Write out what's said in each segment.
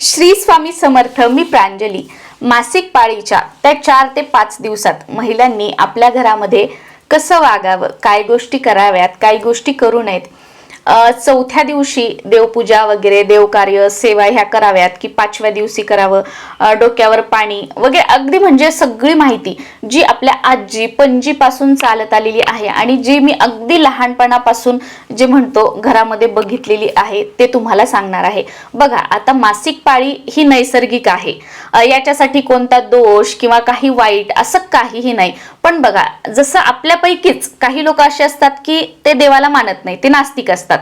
श्री स्वामी समर्थ मी प्रांजली. मासिक पाळीच्या त्या चार ते पाच दिवसात महिलांनी आपल्या घरामध्ये कसं वागावं काय गोष्टी कराव्यात काय गोष्टी करू नयेत चौथ्या दिवशी देवपूजा वगैरे देवकार्य सेवा ह्या कराव्यात की पाचव्या दिवशी करावं डोक्यावर पाणी वगैरे. अगदी म्हणजे सगळी माहिती जी आपल्या आजी पणजीपासून चालत आलेली आहे आणि जी मी अगदी लहानपणापासून जे म्हणतो घरामध्ये बघितलेली आहे ते तुम्हाला सांगणार आहे. बघा आता मासिक पाळी ही नैसर्गिक आहे. याच्यासाठी कोणता दोष किंवा काही वाईट असं काहीही नाही. पण बघा जसं आपल्यापैकीच काही लोक असे असतात की ते देवाला मानत नाही ते नास्तिक असतात.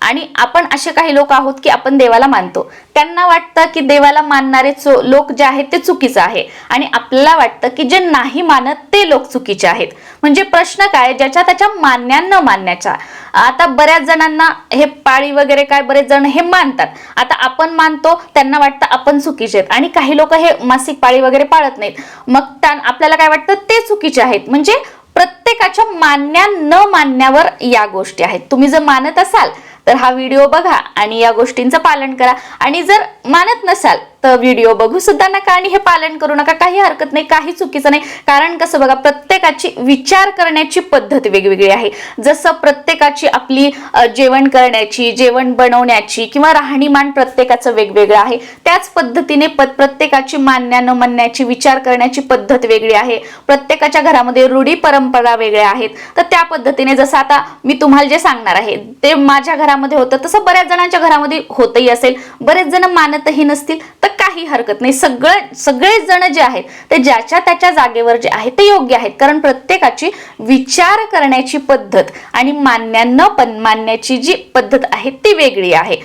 आणि आपण असे काही लोक आहोत की आपण देवाला मानतो. त्यांना वाटतं की देवाला मानणारे लोक जे आहेत ते चुकीचं आहे. आणि आपल्याला वाटतं की जे नाही मानत ते लोक चुकीचे आहेत. म्हणजे प्रश्न काय? ज्याच्या त्याच्या मान्या न मानण्याचा आता बऱ्याच जणांना हे पाळी वगैरे काय बरेच जण हे मानतात. आता आपण मानतो त्यांना वाटतं आपण चुकीचे आहेत. आणि काही लोक हे मासिक पाळी वगैरे पाळत नाहीत. मग त्या आपल्याला काय वाटतं? ते चुकीचे आहेत. म्हणजे प्रत्येकाच्या मान्या न मानण्यावर या गोष्टी आहेत. तुम्ही जर मानत असाल तर हा व्हिडिओ बघा आणि या गोष्टींचं पालन करा. आणि जर मानत नसाल तर व्हिडिओ बघू सुद्धा नका आणि हे पालन करू नका. काही हरकत नाही काही चुकीचं नाही. कारण कसं बघा प्रत्येकाची विचार करण्याची पद्धत वेगवेगळी आहे. जसं प्रत्येकाची आपली जेवण करण्याची जेवण बनवण्याची किंवा राहणीमान प्रत्येकाचं वेगवेगळं आहे त्याच पद्धतीने प प्रत्येकाची मानण्या न मानण्याची विचार करण्याची पद्धत वेगळी आहे. प्रत्येकाच्या घरामध्ये रूढी परंपरा वेगळ्या आहेत. तर त्या पद्धतीने जसं आता मी तुम्हाला जे सांगणार आहे ते माझ्या घरामध्ये होतं. तसं बऱ्याच जणांच्या घरामध्ये होतही असेल. बरेच जण मानतही नसतील तर काही हरकत नाही. सगळं सगळेच जण जे आहेत ते ज्याच्या त्याच्या जागेवर जे आहे ते योग्य आहेत. कारण प्रत्येकाची विचार करण्याची पद्धत आणि मान्या न पण मानण्याची जी पद्धत आहे ती वेगळी आहे.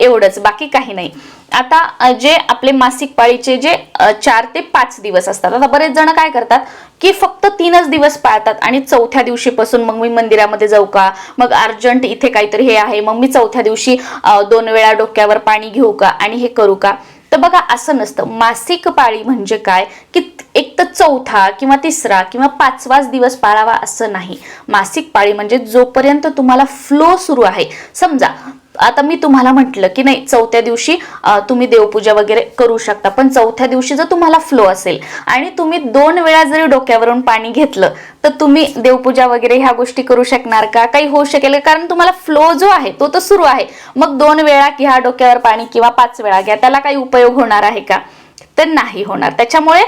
एवढंच. बाकी काही नाही. आता जे आपले मासिक पाळीचे जे चार ते पाच दिवस असतात. आता बरेच जण काय करतात की फक्त तीनच दिवस पाळतात आणि चौथ्या दिवशीपासून मग मी मंदिरामध्ये जाऊ का? मग अर्जंट इथे काहीतरी हे आहे मग मी चौथ्या दिवशी दोन वेळा डोक्यावर पाणी घेऊ का आणि हे करू का? तर बघा असं नसतं. मासिक पाळी म्हणजे काय? की एक तर चौथा किंवा तिसरा किंवा पाचवाच दिवस पाळावा असं नाही. मासिक पाळी म्हणजे जोपर्यंत तुम्हाला फ्लो सुरू आहे. समजा आता मी तुम्हाला म्हटलं की नाही चौथ्या दिवशी तुम्ही देवपूजा वगैरे करू शकता. पण चौथ्या दिवशी जर तुम्हाला फ्लो असेल आणि तुम्ही दोन वेळा जरी डोक्यावरून पाणी घेतलं तर तुम्ही देवपूजा वगैरे ह्या गोष्टी करू शकणार का? काही होऊ शकेल का? कारण तुम्हाला फ्लो जो आहे तो तर सुरू आहे. मग दोन वेळा घ्या डोक्यावर पाणी किंवा पाच वेळा घ्या त्याला काही उपयोग होणार आहे का? तर नाही होणार. त्याच्यामुळे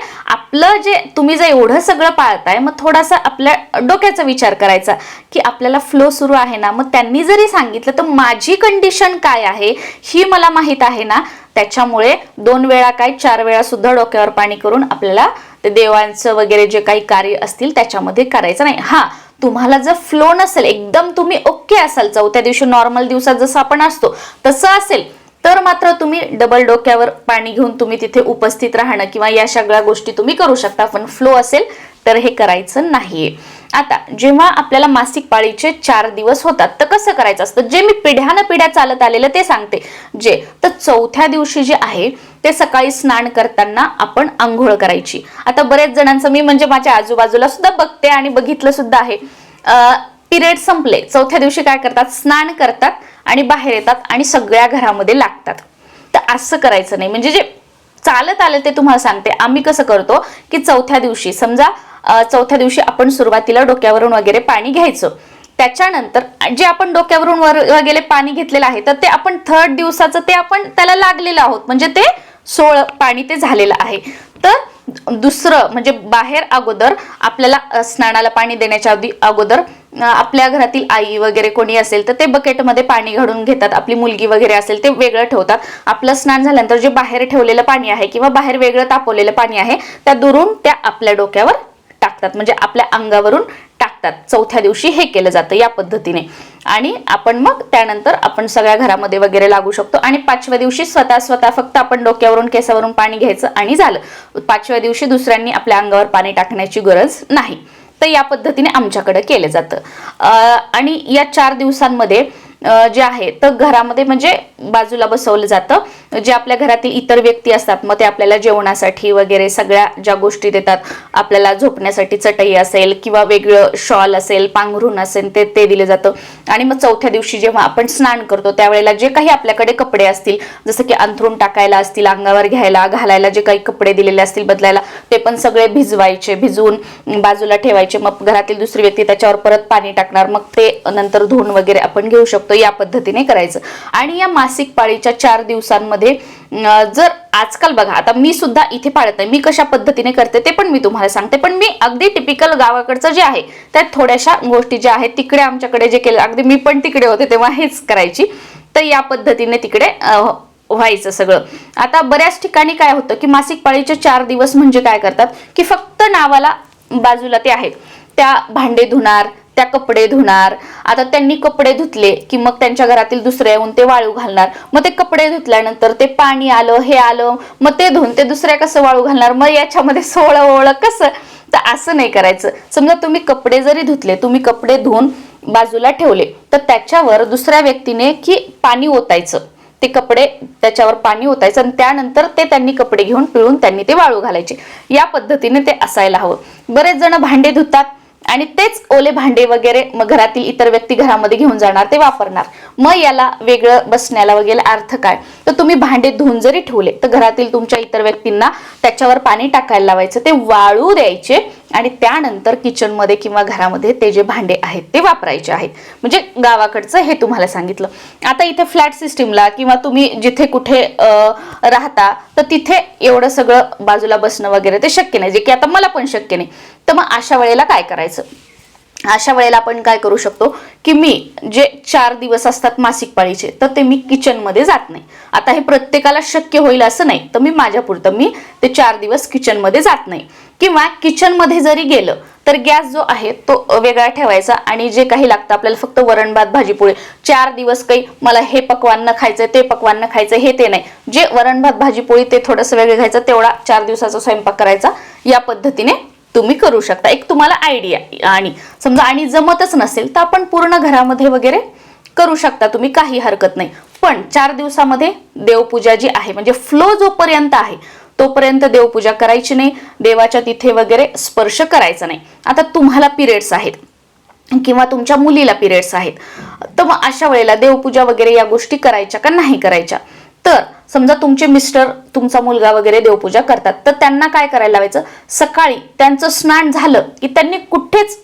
आपलं जे तुम्ही जर एवढं सगळं पाळताय मग थोडासा आपल्या डोक्याचा विचार करायचा की आपल्याला फ्लो सुरू आहे ना. मग त्यांनी जरी सांगितलं तर माझी कंडिशन काय आहे ही मला माहीत आहे ना. त्याच्यामुळे दोन वेळा काय चार वेळा सुद्धा डोक्यावर पाणी करून आपल्याला ते देवांचं वगैरे जे काही कार्य असतील त्याच्यामध्ये करायचं नाही. हा तुम्हाला जर फ्लो नसेल एकदम तुम्ही ओके असाल चौथ्या दिवशी नॉर्मल दिवसात जसं आपण असतो तसं असेल तर मात्र तुम्ही डबल डोक्यावर पाणी घेऊन तुम्ही तिथे उपस्थित राहणं किंवा या सगळ्या गोष्टी तुम्ही करू शकता पण फ्लो असेल तर हे करायचं नाहीये. आता जेव्हा आपल्याला मासिक पाळीचे चार दिवस होतात तर कसं करायचं असतं? जे मी पिढ्यानं पिढ्या चालत आलेलं ते सांगते. जे तर चौथ्या दिवशी जे आहे ते सकाळी स्नान करताना आपण आंघोळ करायची. आता बरेच जणांचं मी म्हणजे माझ्या आजूबाजूला सुद्धा बघते आणि बघितलं सुद्धा आहे. पिरियड संपले. चौथ्या दिवशी काय करतात? स्नान करतात. आणि बाहेर येतात आणि सगळ्या घरामध्ये लागतात. तर असं करायचं नाही. म्हणजे जे चालत आलं ते तुम्हाला सांगते. आम्ही कसं करतो की चौथ्या दिवशी समजा चौथ्या दिवशी आपण सुरुवातीला डोक्यावरून वगैरे पाणी घ्यायचं. त्याच्यानंतर जे आपण डोक्यावरून वर वगैरे पाणी घेतलेलं आहे तर ते आपण थर्ड दिवसाचं ते आपण त्याला लागलेलं आहोत. म्हणजे ते सोळ पाणी ते झालेलं आहे. तर दुसरं म्हणजे बाहेर अगोदर आपल्याला स्नानाला पाणी देण्याच्या आधी अगोदर आपल्या घरातील आई वगैरे कोणी असेल तर ते बकेटमध्ये पाणी घडून घेतात. आपली मुलगी वगैरे असेल ते वेगळं ठेवतात. आपलं स्नान झाल्यानंतर जे बाहेर ठेवलेलं पाणी आहे किंवा बाहेर वेगळं तापवलेलं पाणी आहे त्या दुरून त्या आपल्या डोक्यावर टाकतात. म्हणजे आपल्या अंगावरून टाकतात. चौथ्या दिवशी हे केलं जातं या पद्धतीने. आणि आपण मग त्यानंतर आपण सगळ्या घरामध्ये वगैरे लागू शकतो. आणि पाचव्या दिवशी स्वतः स्वतः फक्त आपण डोक्यावरून केसावरून पाणी घ्यायचं आणि झालं. पाचव्या दिवशी दुसऱ्यांनी आपल्या अंगावर पाणी टाकण्याची गरज नाही. तर या पद्धतीने आमच्याकडे केलं जातं. आणि या चार दिवसांमध्ये जे आहे तर घरामध्ये म्हणजे बाजूला बसवलं जातं. जे आपल्या घरातील इतर व्यक्ती असतात मग ते आपल्याला जेवणासाठी वगैरे सगळ्या ज्या गोष्टी देतात आपल्याला झोपण्यासाठी चटई असेल किंवा वेगळं शॉल असेल पांघरून असेल ते ते दिलं जातं. आणि मग चौथ्या दिवशी जेव्हा आपण स्नान करतो त्यावेळेला जे काही आपल्याकडे कपडे असतील जसं की अंथरून टाकायला असतील अंगावर घ्यायला घालायला जे काही कपडे दिलेले असतील बदलायला ते पण सगळे भिजवायचे भिजवून बाजूला ठेवायचे. मग घरातील दुसरी व्यक्ती त्याच्यावर परत पाणी टाकणार मग ते नंतर धुवून वगैरे आपण घेऊ शकतो. या पद्धतीने करायचं. आणि या मासिक पाळीच्या चार दिवसांमध्ये मध्ये. जर आजकाल बघा आता मी सुद्धा इथे पाळत नाही. मी कशा पद्धतीने करते ते पण मी तुम्हाला सांगते. पण मी अगदी टिपिकल गावाकडचं जे आहे त्यात थोड्याशा गोष्टी ज्या आहेत तिकडे आमच्याकडे जे केलं अगदी मी पण तिकडे होते तेव्हा हेच करायची. तर या पद्धतीने तिकडे व्हायचं सगळं. आता बऱ्याच ठिकाणी काय होतं की मासिक पाळीचे चार दिवस म्हणजे काय करतात? की फक्त नावाला बाजूला ते आहेत. त्या भांडे धुणार त्या कपडे धुणार. आता त्यांनी कपडे धुतले की मग त्यांच्या घरातील दुसऱ्या येऊन ते वाळू घालणार. मग ते कपडे धुतल्यानंतर ते पाणी आलं हे आलं मग ते धुवून ते दुसऱ्या कसं वाळू घालणार? मग याच्यामध्ये सोळं ओळं कसं? तर असं नाही करायचं. समजा तुम्ही कपडे जरी धुतले तुम्ही कपडे धुवून बाजूला ठेवले तर त्याच्यावर दुसऱ्या व्यक्तीने की पाणी ओतायचं. ते कपडे त्याच्यावर पाणी ओतायचं आणि त्यानंतर ते त्यांनी कपडे घेऊन पिळून त्यांनी ते वाळू घालायचे. या पद्धतीने ते असायला हवं. बरेच जण भांडे धुतात. आणि तेच ओले भांडे वगैरे मग घरातील इतर व्यक्ती घरामध्ये घेऊन जाणार ते वापरणार. मग याला वेगळं बसण्याला वगैरे अर्थ काय? तर तुम्ही भांडे धुवून जरी ठेवले तर घरातील तुमच्या इतर व्यक्तींना त्याच्यावर पाणी टाकायला लावायचं ते वाळू द्यायचे आणि त्यानंतर किचनमध्ये किंवा घरामध्ये ते जे भांडे आहेत ते वापरायचे आहेत. म्हणजे गावाकडचं हे तुम्हाला सांगितलं. आता इथे फ्लॅट सिस्टीमला किंवा तुम्ही जिथे कुठे राहता तर तिथे एवढं सगळं बाजूला बसणं वगैरे ते शक्य नाही. जे की आता मला पण शक्य नाही. तर मग अशा वेळेला काय करायचं? अशा वेळेला आपण काय करू शकतो की मी जे चार दिवस असतात मासिक पाळीचे तर ते मी किचनमध्ये जात नाही. आता हे प्रत्येकाला शक्य होईल असं नाही तर मी माझ्या पुरतं मी ते चार दिवस किचनमध्ये जात नाही. किंवा किचनमध्ये जरी गेलं तर गॅस जो आहे तो वेगळा ठेवायचा आणि जे काही लागतं आपल्याला फक्त वरण भात भाजीपोळी चार दिवस काही मला हे पकवान न खायचं ते पकवान न खायचं हे ते नाही. जे वरण भात भाजीपोळी ते थोडंसं वेगळं घ्यायचं तेवढा चार दिवसाचा स्वयंपाक करायचा या पद्धतीने तुम्ही करू शकता. एक तुम्हाला आयडिया आणि समजा आणि जमतच नसेल तर आपण पूर्ण घरामध्ये वगैरे करू शकता. तुम्ही काही हरकत नाही. पण चार दिवसामध्ये देवपूजा जी आहे म्हणजे फ्लो जोपर्यंत आहे तोपर्यंत देवपूजा करायची नाही. देवाच्या तिथे वगैरे स्पर्श करायचा नाही. आता तुम्हाला पिरियड्स आहेत किंवा तुमच्या मुलीला पिरियड्स आहेत. तर मग अशा वेळेला देवपूजा वगैरे या गोष्टी करायच्या का नाही करायच्या? तर समजा तुमचे मिस्टर तुमचा मुलगा वगैरे देवपूजा करतात तर त्यांना काय करायला लावायचं? सकाळी त्यांचं स्नान झालं की त्यांनी कुठेच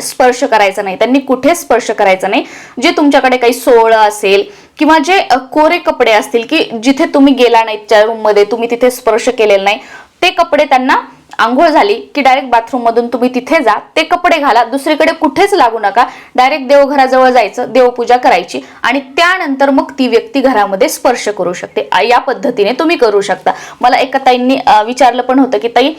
स्पर्श करायचा नाही. त्यांनी कुठेच स्पर्श करायचा नाही. जे तुमच्याकडे काही सोहळं असेल किंवा जे कोरे कपडे असतील की जिथे तुम्ही गेला नाही त्या रूममध्ये तुम्ही तिथे स्पर्श केलेला नाही ते कपडे त्यांना आंघोळ झाली की डायरेक्ट बाथरूम मधून तुम्ही तिथे जा. ते कपडे घाला. दुसरीकडे कुठेच लागू नका. डायरेक्ट देवघराजवळ जायचं देवपूजा करायची आणि त्यानंतर मग ती व्यक्ती घरामध्ये स्पर्श करू शकते. या पद्धतीने तुम्ही करू शकता. मला एका ताईंनी विचारलं पण होतं की ताई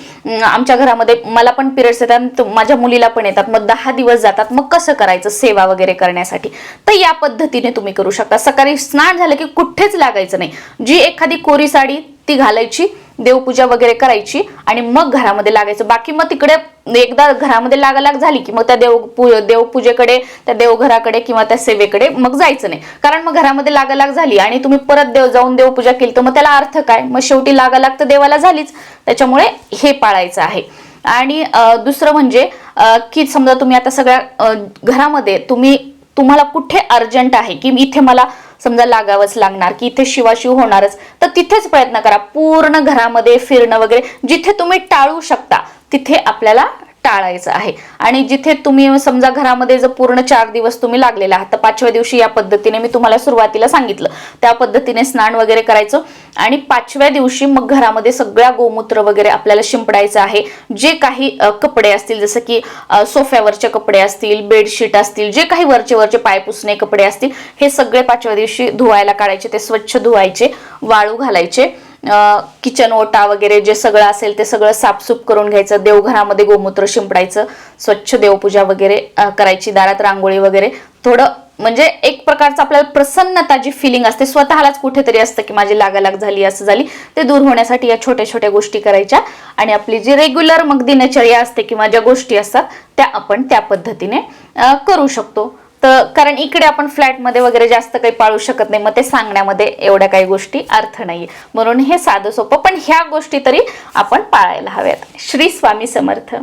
आमच्या घरामध्ये मला पण पिरियड्स येतात माझ्या मुलीला पण येतात. मग दहा दिवस जातात. मग कसं करायचं सेवा वगैरे करण्यासाठी? तर या पद्धतीने तुम्ही करू शकता. सकाळी स्नान झालं की कुठेच लागायचं नाही. जी एखादी कोरी साडी ती घालायची देवपूजा वगैरे करायची आणि मग घरामध्ये लागायचं. बाकी मग तिकडे एकदा घरामध्ये लागालाग झाली की मग त्या देव देवपूजेकडे त्या देवघराकडे किंवा त्या सेवेकडे मग जायचं नाही. कारण मग घरामध्ये लागालाग झाली आणि तुम्ही परत देव जाऊन देवपूजा केली तर मग त्याला अर्थ काय? मग शेवटी लागालाग तर देवाला झालीच. त्याच्यामुळे हे पाळायचं आहे. आणि दुसरं म्हणजे की समजा तुम्ही आता सगळ्या घरामध्ये तुम्ही तुम्हाला कुठे अर्जंट आहे की इथे मला समजा लागावंच लागणार की इथे शिवाशिव होणारच तर तिथेच प्रयत्न करा. पूर्ण घरामध्ये फिरणं वगैरे जिथे तुम्ही टाळू शकता तिथे आपल्याला टाळायचं आहे. आणि जिथे तुम्ही समजा घरामध्ये जर पूर्ण चार दिवस तुम्ही लागलेला आहात तर पाचव्या दिवशी या पद्धतीने मी तुम्हाला सुरुवातीला सांगितलं. त्या पद्धतीने स्नान वगैरे करायचं आणि पाचव्या दिवशी मग घरामध्ये सगळ्या गोमूत्र वगैरे आपल्याला शिंपडायचं आहे. जे काही कपडे असतील जसं की सोफ्यावरचे कपडे असतील बेडशीट असतील जे काही वरचे वरचे पाय पुसणे कपडे असतील हे सगळे पाचव्या दिवशी धुवायला काढायचे ते स्वच्छ धुवायचे वाळू घालायचे. किचन ओटा वगैरे जे सगळं असेल ते सगळं साफसूफ करून घ्यायचं देवघरामध्ये गोमूत्र शिंपडायचं स्वच्छ देवपूजा वगैरे करायची दारात रांगोळी वगैरे. थोडं म्हणजे एक प्रकारचं आपल्याला प्रसन्नता जी फिलिंग असते स्वतःलाच कुठेतरी असतं की माझी लागालाग झाली असं झाली ते दूर होण्यासाठी या छोट्या छोट्या गोष्टी करायच्या. आणि आपली जी रेग्युलर मग दिनचर्या असते किंवा ज्या गोष्टी असतात त्या आपण त्या पद्धतीने करू शकतो. तर कारण इकडे आपण फ्लॅटमध्ये वगैरे जास्त काही पाळू शकत नाही मग ते सांगण्यामध्ये एवढ्या काही गोष्टी अर्थ नाही म्हणून हे साधं सोपं पण ह्या गोष्टी तरी आपण पाळायला हव्यात. श्री स्वामी समर्थ.